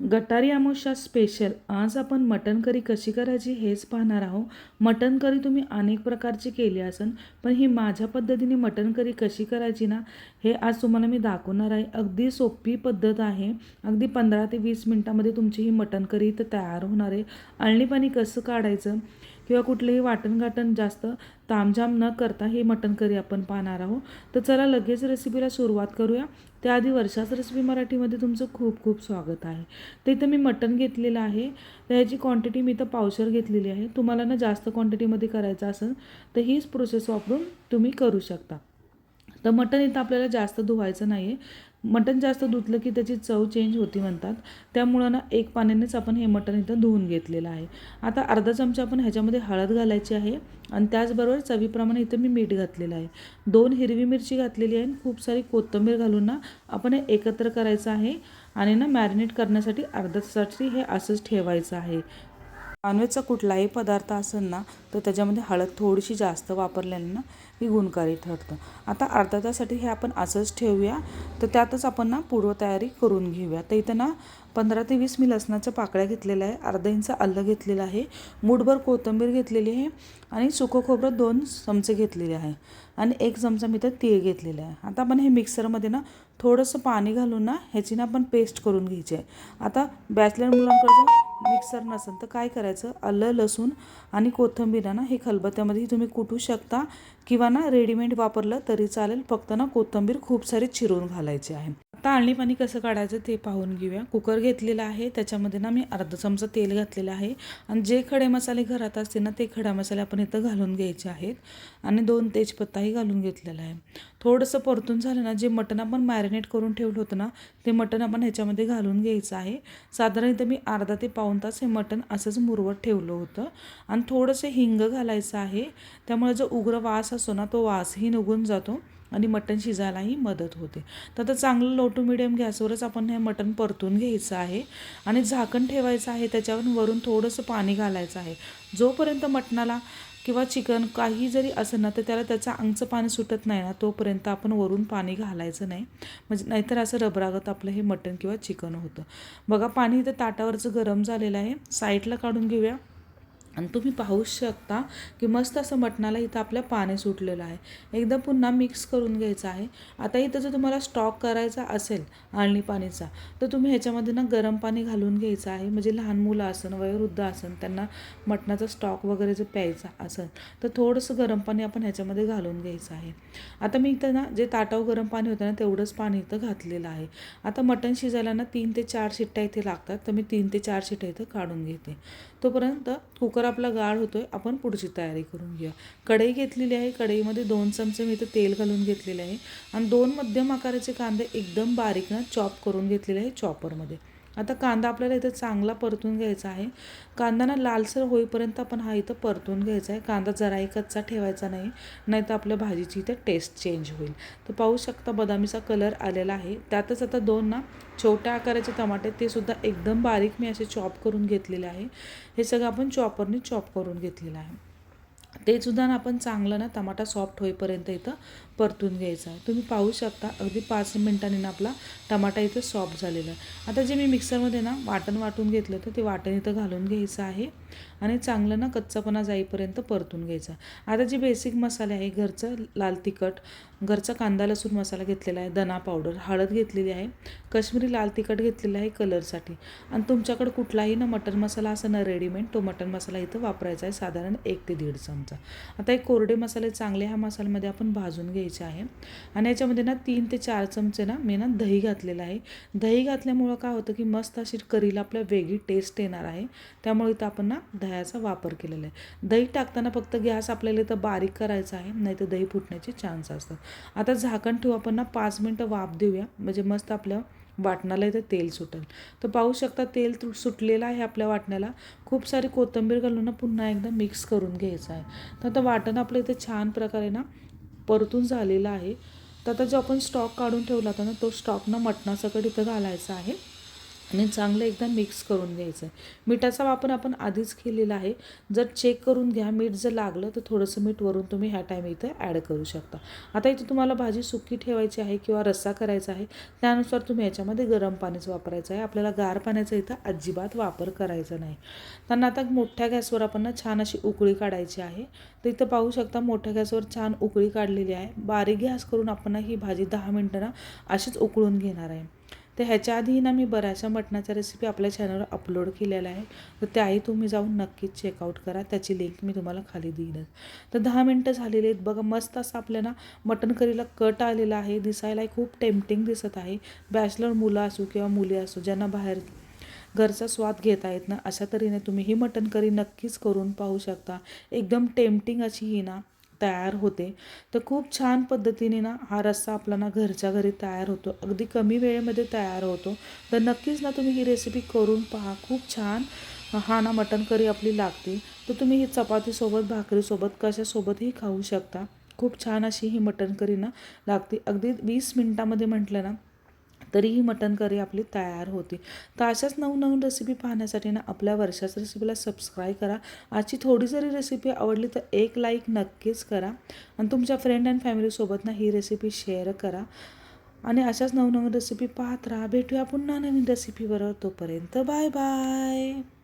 गटारी आमोशा स्पेशल आज आपण मटन करी कशी करायची हेच पाहणार आहोत. मटन करी तुम्ही अनेक प्रकारची केली असन पण ही माझ्या पद्धतीने मटन करी कशी करायची ना हे आज तुम्हाला मी दाखवणार आहे. अगदी सोपी पद्धत आहे. अगदी पंधरा ते वीस मिनटामध्ये तुमची ही मटन करी इथं तयार होणार आहे. अळणी पाणी कसं काढायचं? किंवा कुठलंही वाटणगाटण जास्त तामझाम न करता ही मटन करी आपण पाहणार आहोत. तर चला लगेच रेसिपीला सुरुवात करूया. त्याआधी वर्षाच रेसिपी मराठीमध्ये तुमचं खूप खूप स्वागत आहे. तर इथं मी मटण घेतलेलं आहे. तर ह्याची क्वांटिटी मी इथं पावशर घेतलेली आहे. तुम्हाला ना जास्त क्वांटिटीमध्ये करायचं असेल तर हीच प्रोसेस वापरून तुम्ही करू शकता. तर मटण इथं आपल्याला जास्त धुवायचं नाही आहे मटण जास्त धुतलं की त्याची चव चेंज होती म्हणतात. त्यामुळं ना एक पाण्यानेच आपण हे मटण इथं धुवून घेतलेलं आहे. आता अर्धा चमचा आपण ह्याच्यामध्ये हळद घालायची आहे आणि त्याचबरोबर चवीप्रमाणे इथं मी मीठ घातलेलं आहे. दोन हिरवी मिरची घातलेली आहे आणि खूप सारी कोथिंबीर घालून ना आपण हे एकत्र करायचं आहे आणि ना मॅरिनेट करण्यासाठी अर्धा तासाठी हे असंच ठेवायचं आहे. नॉनव्हेजचा कुठलाही पदार्थ असेल ना तर त्याच्यामध्ये हळद थोडीशी जास्त वापरल्याने ना ही गुणकारी ठरतं. आता अर्धा तासाठी हे आपण असंच ठेवूया. तर त्यातच आपण ना पूर्वतयारी करून घेऊया. तर इथं ना पंधरा ते वीस मी लसणाच्या पाकळ्या घेतलेल्या आहे. अर्धा इंच आलं घेतलेलं आहे. मूठभर कोथिंबीर घेतलेली आहे. आणि सुकं खोबरं दोन चमचे घेतलेले आहे. आणि एक चमचा मी तर तीळ घेतलेलं आहे. आता आपण हे मिक्सरमध्ये ना थोडंसं पाणी घालून ना ह्याची ना आपण पेस्ट करून घ्यायची आहे. आता बॅचलर मुलांकडे मिक्सर नसेल तर काय करायचं? आलं लसूण आणि कोथिंबीर ना हे खलबत्त्यामध्ये तुम्ही कुटू शकता. किंवा ना रेडीमेड वापरलं तरी चालेल. फक्त ना कोथिंबीर खूप सारी चिरून घालायची आहे. आता आळणी पाणी कसं काढायचं ते पाहून घेऊया. कुकर घेतलेला आहे त्याच्यामध्ये ना मी अर्धा चमचा तेल घातलेलं आहे. आणि जे खडे मसाले घरात असतील ना ते खडा मसाले आपण इथं घालून घ्यायचे आहेत. आणि दोन तेजपत्ताही घालून घेतलेला आहे. थोडंसं परतून झालं ना जे मटण आपण मॅरिनेट करून ठेवलं होतं ना ते मटण आपण ह्याच्यामध्ये घालून घ्यायचं आहे. साधारण इथं मी अर्धा ते पाऊण तास हे मटण असंच मुरवत ठेवलं होतं. आणि थोडंसं हिंग घालायचं आहे. त्यामुळे जो उग्र वास असतो ना तो वासही निघून जातो. आणि मटण शिजायलाही मदत होते. तर आता चांगलं लो टू मिडियम गॅसवरच आपण हे मटण परतून घ्यायचं आहे. आणि झाकण ठेवायचं आहे त्याच्यावर वरून थोडंसं पाणी घालायचं आहे. जोपर्यंत मटणाला किंवा चिकन काही जरी असेल ना तर त्याला त्याचं अंगचं पाणी सुटत नाही ना तोपर्यंत आपण वरून पाणी घालायचं नाही. म्हणजे नाहीतर असं रबरागत आपलं हे मटण किंवा चिकन होतं. बघा पाणी इथं ताटावरचं गरम झालेलं आहे. साईडला काढून घेऊया. आणि तुम्ही पाहू शकता की मस्त असं मटणाला इथं आपल्या पाणी सुटलेलं आहे. एकदा पुन्हा मिक्स करून घ्यायचं आहे. आता इथं जर तुम्हाला स्टॉक करायचा असेल आळणी पाणीचा तर तुम्ही ह्याच्यामध्ये ना गरम पाणी घालून घ्यायचं आहे. म्हणजे लहान मुलं असन वयोवृद्ध असन त्यांना मटणाचा स्टॉक वगैरे जर प्यायचा असेल तर थोडंसं गरम पाणी आपण ह्याच्यामध्ये घालून घ्यायचं आहे. आता मी इथं ना जे ताटाव गरम पाणी होतं ना तेवढंच पाणी इथं घातलेलं आहे. आता मटण शिजायला ना तीन ते चार शिट्ट्या इथे लागतात तर मी तीन ते चार शिट्ट्या इथं काढून घेते. तोपर्यंत कुकर आपला गाळ होतोय आपण पुढची तयारी करून घेऊया. कढई घेतलेली आहे कढईमध्ये दोन चमचे मी इथं तेल घालून घेतलेले आहे आणि दोन मध्यम आकाराचे कांदे एकदम बारीक ना चॉप करून घेतलेले आहे चॉपरमध्ये आता कांदा आपल्याला इथं चांगला परतून घ्यायचा आहे. कांदा ना लालसर होईपर्यंत आपण हा इथं परतून घ्यायचा आहे. कांदा जराही कच्चा ठेवायचा नाही नाही तर आपल्या भाजीची इथं टेस्ट चेंज होईल. तर पाहू शकता बदामीचा कलर आलेला आहे. त्यातच आता दोन ना छोट्या आकाराचे टमाटे ते सुद्धा एकदम बारीक मी असे चॉप करून घेतलेले आहे. हे सगळं आपण चॉपरने चॉप करून घेतलेलं आहे. ते सुद्धा ना आपण चांगलं ना टमाटा सॉफ्ट होईपर्यंत इथं परतून घ्यायचा आहे. तुम्ही पाहू शकता अगदी पाच मिनटांनी ना आपला टमाटा इथं सॉफ्ट झालेला आहे. आता जे मी मिक्सरमध्ये ना वाटण वाटून घेतलं तर ते वाटण इथं घालून घ्यायचं आहे आणि चांगलं ना कच्चापणा जाईपर्यंत परतून घ्यायचा आता जे बेसिक मसाले आहे घरचं लाल तिखट घरचा कांदा लसूण मसाला घेतलेला आहे दना पावडर हळद घेतलेली आहे कश्मीरी लाल तिखट घेतलेलं आहे कलरसाठी आणि तुमच्याकडे कुठलाही ना मटन मसाला असं ना रेडीमेड तो मटन मसाला इथं वापरायचा आहे साधारण एक ते दीड चमचा. आता एक कोरडे मसाले चांगले ह्या मसाल्यामध्ये आपण भाजून घ्यायचे आहे. आणि याच्यामध्ये ना तीन ते चार चमचे ना मी ना दही घातलेलं आहे. दही घातल्यामुळं काय होतं की मस्त अशी करीला आपल्या वेगळी टेस्ट येणार आहे. त्यामुळे इथं आपण ना दह्याचा वापर केलेला आहे. दही टाकताना फक्त गॅस आपल्याला इथं बारीक करायचा आहे नाही तर दही फुटण्याचे चान्स असतात. आता झाकण ठेवू आपण ना पाच मिनटं वाफ देऊया. म्हणजे मस्त आपलं वाटणाला इथं तेल सुटेल. तर पाहू शकता तेल तु सुटलेलं आहे आपल्या वाटण्याला. खूप सारी कोथिंबीर घालून ना पुन्हा एकदा मिक्स करून घ्यायचं आहे. तर आता वाटण आपलं इथे छान प्रकारे ना परतून झालेलं आहे. तर आता जो आपण स्टॉक काढून ठेवला होता ना तो स्टॉक ना मटणासकट इथं घालायचा आहे. आणि चांगलं एकदा मिक्स करून घ्यायचं आहे मिठाचा वापर आपण आधीच केलेला आहे. जर चेक करून घ्या मीठ जर लागलं तर थोडंसं मीठ वरून तुम्ही ह्या टाईम इथं ॲड करू शकता. आता इथे तुम्हाला भाजी सुकी ठेवायची आहे किंवा रस्सा करायचा आहे त्यानुसार तुम्ही याच्यामध्ये गरम पाणीच वापरायचं आहे. आपल्याला गार पाण्याचा इथं अजिबात वापर करायचा नाही. त्यांना आता मोठ्या गॅसवर आपण ना छान अशी उकळी काढायची आहे. तर इथं पाहू शकता मोठ्या गॅसवर छान उकळी काढलेली आहे. बारीक गॅस करून आपण ही भाजी दहा मिनटं ना अशीच उकळून घेणार आहे. तर ह्याच्या आधी ना मी बऱ्याचशा मटणाच्या रेसिपी आपल्या चॅनलवर अपलोड केलेल्या आहे तर त्याही तुम्ही जाऊन नक्कीच चेकआउट करा. त्याची लिंक मी तुम्हाला खाली देईनच तर दहा मिनटं झालेली आहेत. बघा मस्त असं आपल्याला मटण करीला कट आलेला आहे. दिसायलाही खूप टेम्पटिंग दिसत आहे. बॅचलर मुलं असू किंवा मुली असू ज्यांना बाहेर घरचा स्वाद घेता येत ना अशा तऱ्हेने तुम्ही ही मटण करी नक्कीच करून पाहू शकता. एकदम टेम्पटिंग अशी ही ना तयार होते. तर खूप छान पद्धतीने ना हा रस्सा आपला ना घरच्या घरी तयार होतो. अगदी कमी वेळेमध्ये तयार होतो. तर नक्कीच ना तुम्ही ही रेसिपी करून पहा. खूप छान हा ना मटण करी आपली लागते. तर तुम्ही ही चपातीसोबत भाकरीसोबत कशासोबतही खाऊ शकता. खूप छान अशी ही मटण करी ना लागते. अगदी वीस मिनटामध्ये म्हटलं ना तरी ही मटण करी आपली तयार होते. तर अशाच नवनवीन रेसिपी पाहण्यासाठी ना आपल्या वर्षाच रेसिपीला सबस्क्राईब करा. आजची थोडी जरी रेसिपी आवडली तर एक लाईक नक्कीच करा. आणि तुमच्या फ्रेंड अँड फॅमिलीसोबत ना ही रेसिपी शेअर करा. आणि अशाच नवनवीन रेसिपी पाहत राहा. भेटूया पुन्हा नवीन रेसिपीबरोबर तोपर्यंत बाय बाय